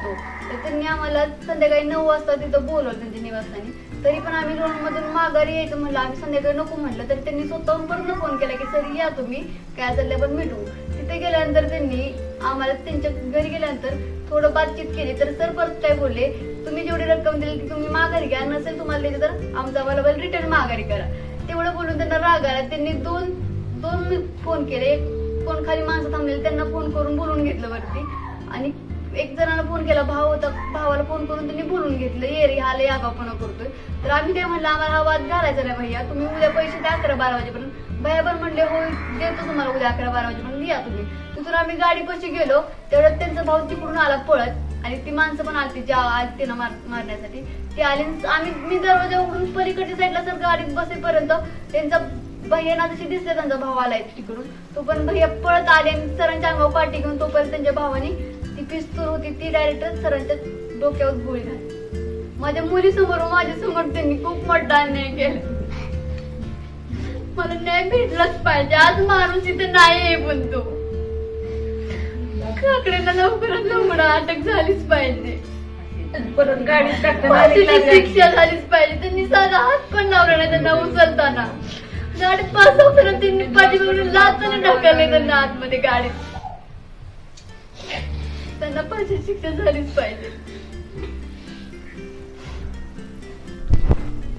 उरलेली तर त्यांनी आम्हाला संध्याकाळी नऊ वाजता तिथं बोलवलं त्यांच्या निवासस्थानी. तरी पण आम्ही मधून माघारी यायचं म्हणलं आम्ही संध्याकाळी नको म्हटलं तर त्यांनी स्वतःहून पण फोन केला की सर या तुम्ही काय असेल पण आपण तिथे गेल्यानंतर त्यांनी आम्हाला त्यांच्या घरी गेल्यानंतर थोडं बातचीत केली. तर सर परत काय बोलले तुम्ही जेवढी रक्कम दिली ती तुम्ही माघारी घ्या. नसेल तुम्हाला द्यायचं तर आमचा अवेलेबल रिटर्न माघारी करा. तेवढं बोलून त्यांना राग आला. त्यांनी दोन दोन फोन केले. एक खाली माणसं थांबलेली. त्यांना फोन करून बोलून घेतलं वरती. आणि एक जणांना फोन केला भाऊ होता भावाला फोन करून त्यांनी बोलून घेतलं ये रे हा लय आगाऊपणा करतोय. तर आम्ही काय म्हणलं आम्हाला हा वाद घालायचा नाही भैया तुम्ही उद्या पैसे द्या अकरा बारा वाजेपर्यंत. भैया पण म्हणले हो देतो तुम्हाला उद्या अकरा बारा वाजेपर्यंत या तुम्ही. तिथून आम्ही गाडी पशी गेलो तेवढ्यात त्यांचा भाऊ तिकडून आला पळत आणि ती माणसं पण आली ज्या आली त्यांना मार मारण्यासाठी. ती आली आणि आम्ही मी दरवाजा उघडून पलीकडच्या साईडला सर गाडीत बसेपर्यंत त्यांचा भैयाना जशी दिसले त्यांचा भाव आलाय तिकडून. तो पण भैया पळत आले आणि सरांच्या अंगावर पाठी घेऊन तोपर्यंत त्यांच्या भावाने पिस्तूल होती ती डायरेक्ट सरांच्या डोक्यावर गोळी घातली माझ्या मुलीसमोर माझ्यासमोर त्यांनी खूप मोठा अन्याय केला. मला न्याय भेटलाच पाहिजे आज माणूस इथे नाही आहे पण तो काकड्यांना लवकरात लवकर अटक झालीच पाहिजे. परत गाडीत फाशीची शिक्षा झालीच पाहिजे. त्यांनी साधा हात पण लावला नाही त्यांना उचलताना. गाडीत पास होताना त्यांनी पाठीमागून लाचाने ढकलले त्यांना आतमध्ये गाडीत त्यांना फाशी शिक्षा झालीच पाहिजे.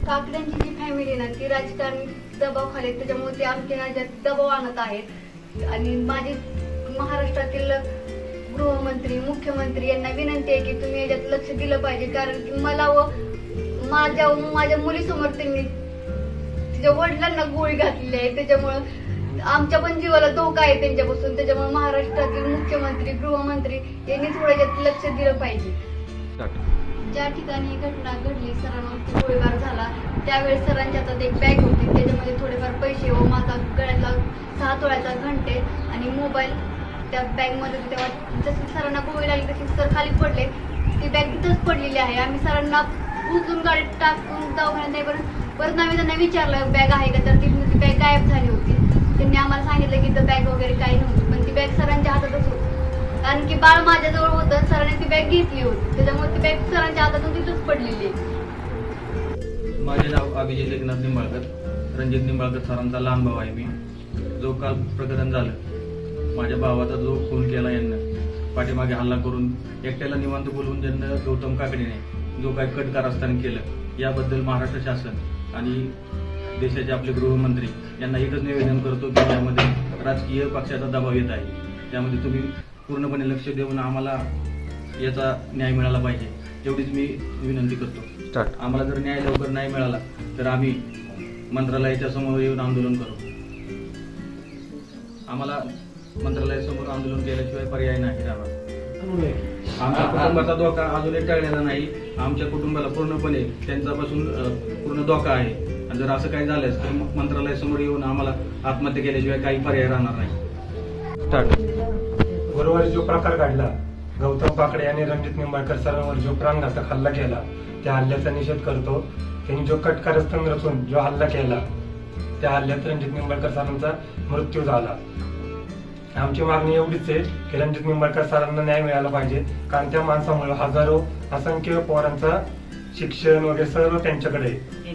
काकड्यांची जी फॅमिली ना ती राजकारणी दबाव खाली त्याच्यामुळे ते आमच्या राज्यात दबाव आणत आहेत. आणि माझी महाराष्ट्रातील गृहमंत्री मुख्यमंत्री यांना विनंती आहे की तुम्ही याच्यात लक्ष दिलं पाहिजे. कारण की मला व माझ्या माझ्या मुलीसमोर त्यांनी तिच्या वडिलांना गोळी घातलेली आहे. त्याच्यामुळं आमच्या पण जीवाला धोका आहे त्यांच्यापासून. त्याच्यामुळे महाराष्ट्रातील मुख्यमंत्री गृहमंत्री यांनी थोडं याच्यात लक्ष दिलं पाहिजे. ज्या ठिकाणी ही घटना घडली सरांवरती गोळीबार झाला त्यावेळेस सरांच्या हातात एक बॅग होती. त्याच्यामध्ये थोडेफार पैसे व माझा गळ्यातला सहा तोळ्याचा घंटे आणि मोबाईल त्या बॅगमध्ये होते. तेव्हा जशी सरांना गोळी लागली तशी सर खाली पडले. ती बॅग तिथंच पडलेली आहे. आम्ही सरांना उचलून गाडीत टाकून दवाखान्यात नेईपर्यंत परत आम्ही त्यांना विचारलं बॅग आहे का? तर ती बॅग गायब झाली होती. त्यांनी आम्हाला सांगितलं की बॅग वगैरे काही नव्हती पण ती बॅग सरांच्या हातातच होती. कारण की बाळ माझ्याजवळ होतं सरांनी ती बॅग घेतली होती. त्याच्यामुळे ती बॅग सरांच्या हातातून तिथंच पडलेली आहे. माझे नाव अभिजित एकनाथ निंबाळकर रणजित निंबाळकर सरांचा लहान भाऊ आहे मी. जो काल प्रकरण झालं माझ्या भावाचा जो खून केला यांना पाठीमागे हल्ला करून एकट्याला निवांत बोलवून ज्यांना गौतम काकडीने जो काही कट कारस्थान केलं याबद्दल महाराष्ट्र शासन आणि देशाचे आपले गृहमंत्री यांना एकच निवेदन करतो की यामध्ये राजकीय पक्षाचा दबाव येत आहे. त्यामध्ये तुम्ही पूर्णपणे लक्ष देऊन आम्हाला याचा न्याय मिळाला पाहिजे. एवढीच मी विनंती करतो. आम्हाला जर न्याय लवकर नाही मिळाला तर आम्ही मंत्रालयाच्या समोर येऊन आंदोलन करू. आम्हाला मंत्रालयासमोर आंदोलन केल्याशिवाय पर्याय नाही आमच्या कुटुंबाचा धोका अजूनही टळलेला नाही. आमच्या कुटुंबाला पूर्णपणे त्यांच्यापासून पूर्ण धोका आहे. आणि जर असं काही झालंच तर मग मंत्रालयासमोर येऊन आम्हाला आत्महत्या केल्याशिवाय काही पर्याय राहणार नाही. गुरुवारी जो प्रकार घडला गौतम पाकडे यांनी रणजित निंबाळकर सरांवर जो प्राणघातक हल्ला केला त्या हल्ल्याचा निषेध करतो. त्यांनी जो कटकारस्थान रचून जो हल्ला केला त्या हल्ल्यात रणजित निंबाळकर सरांचा मृत्यू झाला. आमची मागणी एवढीच आहे की रणजित निंबाळकर सरांना न्याय मिळाला पाहिजे. कारण त्या माणसामुळे हजारो असंख्य पोरांचा शिक्षण वगैरे सर्व त्यांच्याकडे आहे.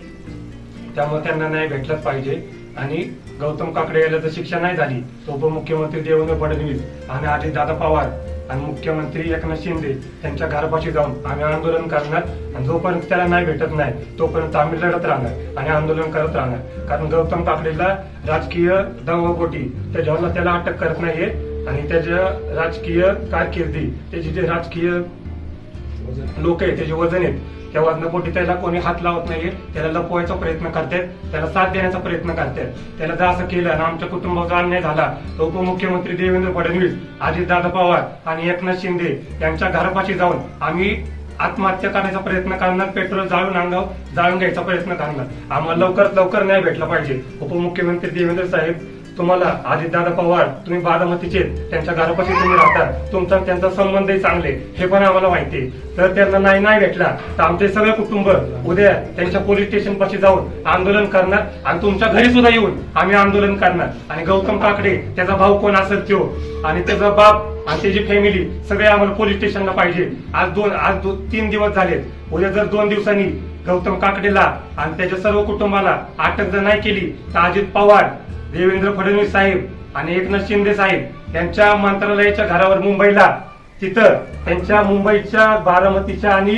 त्यामुळे त्यांना न्याय भेटलाच पाहिजे. आणि गौतम काकडे याला तर शिक्षा नाही झाली तो उपमुख्यमंत्री देवेंद्र फडणवीस आणि अजितदादा पवार आणि मुख्यमंत्री एकनाथ शिंदे त्यांच्या घरापाशी जाऊन आम्ही आंदोलन करणार आणि जोपर्यंत त्याला नाही भेटत नाही तोपर्यंत आम्ही लढत राहणार आणि आंदोलन करत राहणार. कारण गौतम काकडेला राजकीय दबावपोटी त्याच्यावर त्याला अटक करत नाहीये. आणि त्याच्या राजकीय कारकिर्दी त्याची जे राजकीय लोक आहेत त्याचे वजन आहेत. त्या वजनापोटी त्याला कोणी हात लावत नाहीये. त्याला लपवायचा प्रयत्न करतायत त्याला साथ देण्याचा प्रयत्न करतायत त्याला जर असं केलं आणि आमच्या कुटुंबाचा अन्याय झाला तर उपमुख्यमंत्री देवेंद्र फडणवीस अजितदादा पवार आणि एकनाथ शिंदे यांच्या घरापाशी जाऊन आम्ही आत्महत्या करण्याचा प्रयत्न करणार पेट्रोल जाळून अंगावर जाळून घ्यायचा प्रयत्न करणार. आम्हाला लवकरात लवकर न्याय भेटला पाहिजे. उपमुख्यमंत्री देवेंद्र साहेब तुम्हाला दादा पवार तुम्ही बारामतीचे त्यांच्या घरापाशी तुम्ही राहता. तुमचा त्यांचा संबंधही चांगले हे पण आम्हाला माहिती तर त्यांना नाही नाही भेटला तर आमचे सगळे कुटुंब उद्या त्यांच्या पोलीस स्टेशन पाशी जाऊन आंदोलन करणार आणि तुमच्या घरी सुद्धा येऊन आम्ही आंदोलन करणार. आणि गौतम काकडे त्याचा भाऊ कोण असेल तो आणि त्याचा बाप आणि त्याची फॅमिली सगळे आम्हाला पोलीस स्टेशनला पाहिजे. आज दोन आज दो, तीन दिवस झालेत. उद्या जर दोन दिवसांनी गौतम काकडेला आणि त्याच्या सर्व कुटुंबाला अटक जर नाही केली तर अजित पवार देवेंद्र फडणवीस साहेब आणि एकनाथ शिंदे साहेब यांच्या मंत्रालयाच्या घरावर मुंबईला. तिथं त्यांच्या मुंबईच्या बारामतीच्या आणि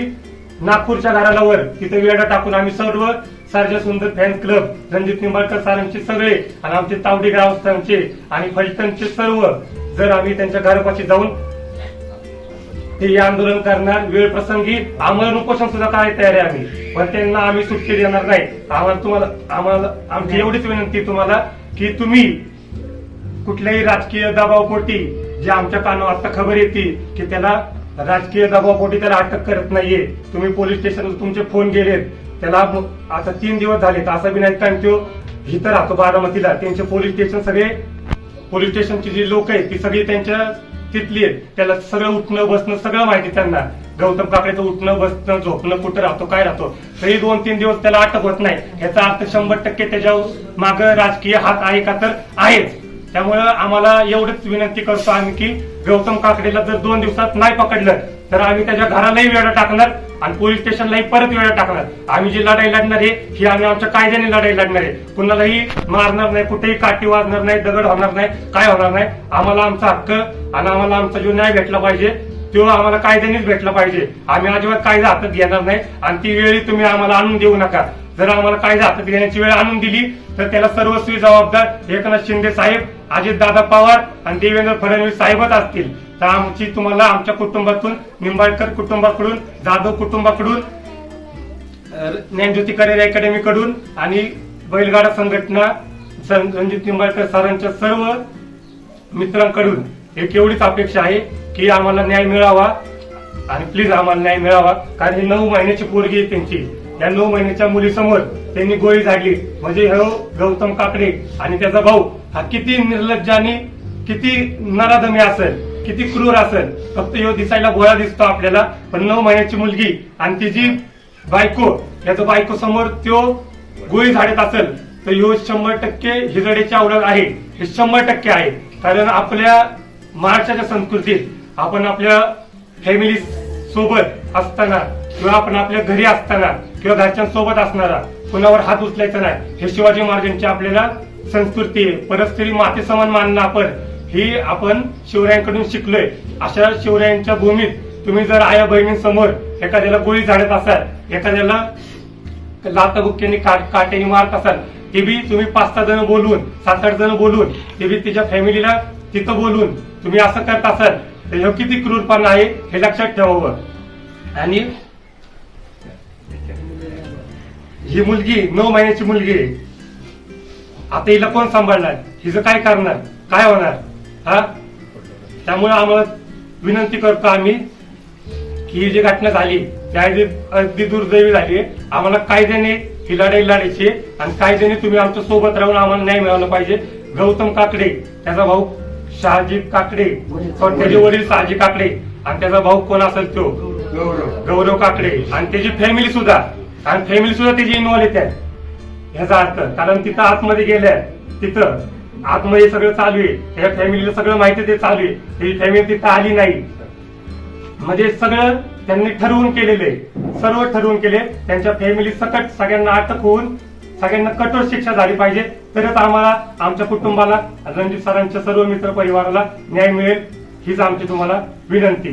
नागपूरच्या घरालावर तिथे वेळा टाकून आम्ही सर्व सारजा सुंदर फॅन क्लब रणजित निंबाळकर सरांचे सगळे आणि आमचे तावडी ग्रामस्थांचे आणि फलटणचे सर्व जर आम्ही त्यांच्या घरापाशी जाऊन ते हे आंदोलन करणार वेळ प्रसंगी आम्हाला उपोषण सुद्धा करायला तयार आहे आम्ही. पण त्यांना आम्ही सुट्टी देणार नाही. आम्हाला तुम्हाला आम्हाला आमची एवढीच विनंती तुम्हाला. की तुम्ही कुठल्याही राजकीय दबावपोटी जे आमच्या कानावर आता खबर येते की त्याला राजकीय दबावपोटी त्याला अटक करत नाहीये. तुम्ही पोलीस स्टेशन तुमचे फोन गेलेत. त्याला आता तीन दिवस झालेत. असा बी नाही कारण तो इथं राहतो बारामतीला. त्यांचे पोलीस स्टेशन सगळे पोलीस स्टेशनची जी लोक आहेत ती सगळी त्यांच्या तिथली आहेत. त्याला सगळं उठणं बसणं सगळं माहिती त्यांना. गौतम काकडेचं उठणं बसणं झोपणं कुठं राहतो काय राहतो. तरी दोन तीन दिवस त्याला अटक होत नाही. याचा अर्थ शंभर टक्के त्याच्या माग राजकीय हात आहे का तर आहेच. त्यामुळं आम्हाला एवढंच विनंती करतो आम्ही की गौतम काकडेला जर दोन दिवसात नाही पकडलं तर आम्ही त्याच्या घरालाही वेळा टाकणार आणि पोलीस स्टेशनलाही परत वेळा टाकणार. आम्ही जी लढाई लढणार आहे ही आम्ही आमच्या कायद्याने लढाई लढणार आहे. कुणालाही मारणार नाही कुठेही काठी वाजणार नाही दगड होणार नाही काय होणार नाही. आम्हाला आमचा हक्क आणि आम्हाला आमचा जो न्याय भेटला पाहिजे तो आम्हाला कायद्यानेच भेटला पाहिजे. आम्ही अजिबात कायदा हातात घेणार नाही आणि ती वेळी तुम्ही आम्हाला आणून देऊ नका. जर आम्हाला कायदा हातात घेण्याची वेळ आणून दिली तर त्याला सर्वस्वी जबाबदार एकनाथ शिंदे साहेब अजितदादा पवार आणि देवेंद्र फडणवीस साहेबच असतील. तर आमची तुम्हाला आमच्या कुटुंबातून निंबाळकर कुटुंबाकडून जाधव कुटुंबाकडून अ, ज्ञानज्योती करिअर अकॅडमीकडून आणि बैलगाडा संघटना रणजित निंबाळकर सरांच्या सर्व मित्रांकडून एक एवढीच अपेक्षा आहे की आम्हाला न्याय मिळावा आणि प्लीज आम्हाला न्याय मिळावा. कारण ही नऊ महिन्याची पोरगी आहे त्यांची. या नऊ महिन्याच्या मुलीसमोर त्यांनी गोळी झाडली. म्हणजे हो गौतम काकडे आणि त्याचा भाऊ. हा किती निर्लज्ज आणि किती नराधमी असेल. किती क्रूर असेल. फक्त ह्यो दिसायला गोळा दिसतो आपल्याला. पण नऊ महिन्याची मुलगी आणि तिची बायको याचा बायको समोर तो गोळी झाडत असेल तर ह्यो शंभर टक्के हिजडेच्या आवडत आहे. हे शंभर टक्के आहे. कारण आपल्या महाराष्ट्राच्या संस्कृतीत आपण आपल्या फॅमिली सोबत असताना किंवा आपण आपल्या घरी असताना किंवा घरच्यांसोबत असणारा कुणावर हात उचलायचा नाही. हे शिवाजी महाराजांची आपल्याला संस्कृती आहे. परस्त्री माते समान मानणं आपण ही आपण शिवरायांकडून शिकलोय. अशा शिवरायांच्या भूमीत तुम्ही जर आया बहिणींसमोर एखाद्याला गोळी झाडत असाल एखाद्याला लातबुक्क्यांनी काट काट्याने मारत असाल ते बी तुम्ही पाच सहा जण बोलून सात आठ जण बोलून ते बी तिच्या फॅमिलीला तिथं बोलून तुम्ही असं करत असाल तर हे किती क्रूरपणा आहे हे लक्षात ठेवावं. आणि ही मुलगी नऊ महिन्याची मुलगी आहे. आता हिला कोण सांभाळणार? हिचं काय करणार? काय होणार? हा? त्यामुळे आम्हाला विनंती करतो आम्ही की ही जी घटना झाली ती अगदी दुर्दैवी झाली आम्हाला कायद्याने ही लढाई लढायची आणि कायद्याने तुम्ही आमच्यासोबत राहून आम्हाला न्याय मिळाला पाहिजे. गौतम काकडे त्याचा भाऊ शहाजी काकडे त्याचे वडील शहाजी काकडे आणि त्याचा भाऊ कोण असेल तो? गौरव काकडे. आणि त्याची फॅमिली सुद्धा. आणि फॅमिली सुद्धा त्याची इन्व्हॉल्व येते ह्याचा अर्थ कारण तिथं आतमध्ये गेल्या तिथं आतमध्ये सगळं चालू आहे. त्या फॅमिलीला सगळं माहिती ते चालू आहे. त्याची फॅमिली तिथं आली नाही. म्हणजे सगळं त्यांनी ठरवून केलेले सर्व ठरवून केले. त्यांच्या फॅमिली सकट सगळ्यांना अटक होऊन सगळ्यांना कठोर शिक्षा झाली पाहिजे. तरच आम्हाला आमच्या कुटुंबाला रणजित सरांच्या सर्व मित्र परिवाराला न्याय मिळेल. हीच आमची तुम्हाला विनंती.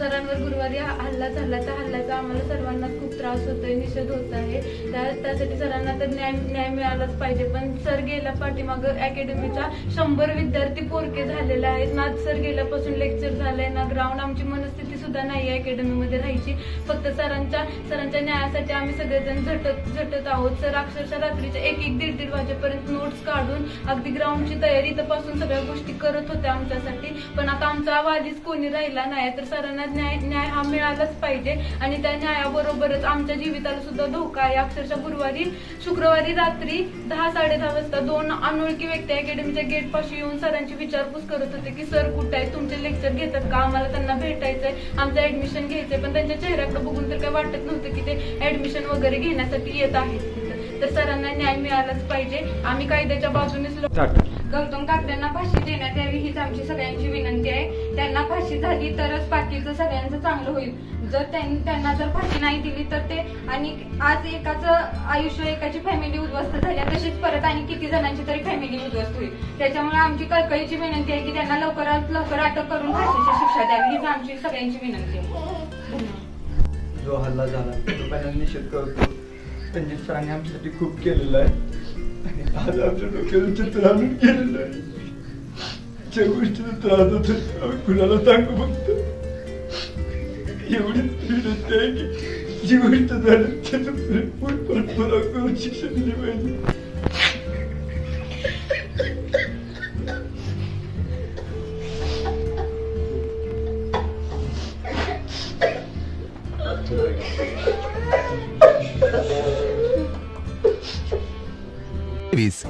सरांवर गुरुवारी हा हल्ला झाला. त्या हल्ल्याचा आम्हाला सर्वांना खूप त्रास होतोय निषेध होत आहे. त्या त्यासाठी सरांना तर न्याय न्याय मिळालाच पाहिजे. पण सर गेल्या पाठीमाग अकॅडमीचा शंभर विद्यार्थी पोरके झालेले आहेत. ना सर गेल्यापासून लेक्चर झालंय. ना ग्राउंड आमची मनस्थिती सुद्धा नाही नाही अकॅडमीमध्ये राहायची. फक्त सरांच्या सरांच्या न्यायासाठी आम्ही सगळेजण झटत झटत आहोत. सर अक्षरशः रात्रीच्या एक एक दीड दीड वाजेपर्यंत नोट्स काढून अगदी ग्राउंडची तयारी तपासून सगळ्या गोष्टी करत होत्या आमच्यासाठी. पण आता आमचा आवाजच कोणी राहिला नाही तर सरांना न्याय न्याय हा मिळालाच पाहिजे. आणि त्या न्यायाबरोबरच आमच्या जीविताला सुद्धा धोका आहे. अक्षरशः गुरुवारी शुक्रवारी रात्री दहा साडे दहा वाजता दोन अनोळखी व्यक्ती अकॅडमीच्या गेट पाशी येऊन सरांची विचारपूस करत होते की सर कुठे आहे? तुमचे लेक्चर घेतात का? आम्हाला त्यांना भेटायचंय. आमचं ऍडमिशन घ्यायचंय पण त्यांच्या चेहऱ्याकडे बघून तर काय वाटत नव्हतं की ते ऍडमिशन वगैरे घेण्यासाठी येत आहेत तर सरांना न्याय मिळालाच पाहिजे. आम्ही कायद्याच्या बाजूनेच लो- गौतम काकड्यांना फाशी देण्यात यावी हीच आमची सगळ्यांची विनंती आहे. त्यांना फाशी झाली तरच बाकीचं सगळ्यांचं चांगलं होईल. जर त्यां- त्यांना जर फाशी नाही दिली तर ते आणि आज एकाचं आयुष्य एकाची फॅमिली उद्ध्वस्त झाली तशीच परत आणि किती जणांची तरी फॅमिली उद्ध्वस्त होईल. त्याच्यामुळे आमची कळकळीची विनंती आहे की त्यांना लवकरात लवकर अटक करून फाशीची शिक्षा द्यावी हीच आमची सगळ्यांची विनंती आहे. धन्यवाद. जो हल्ला झाला तो पहिल्यांदा निषेध करतो. रणजित सरांनी आमच्यासाठी खूप केलेलं आहे. आणि आज आमच्या डोक्याला चित्र आणून केलेलं आहे ज्या गोष्टीचा त्रास होतो आम्ही कुणाला सांगू फक्त एवढीच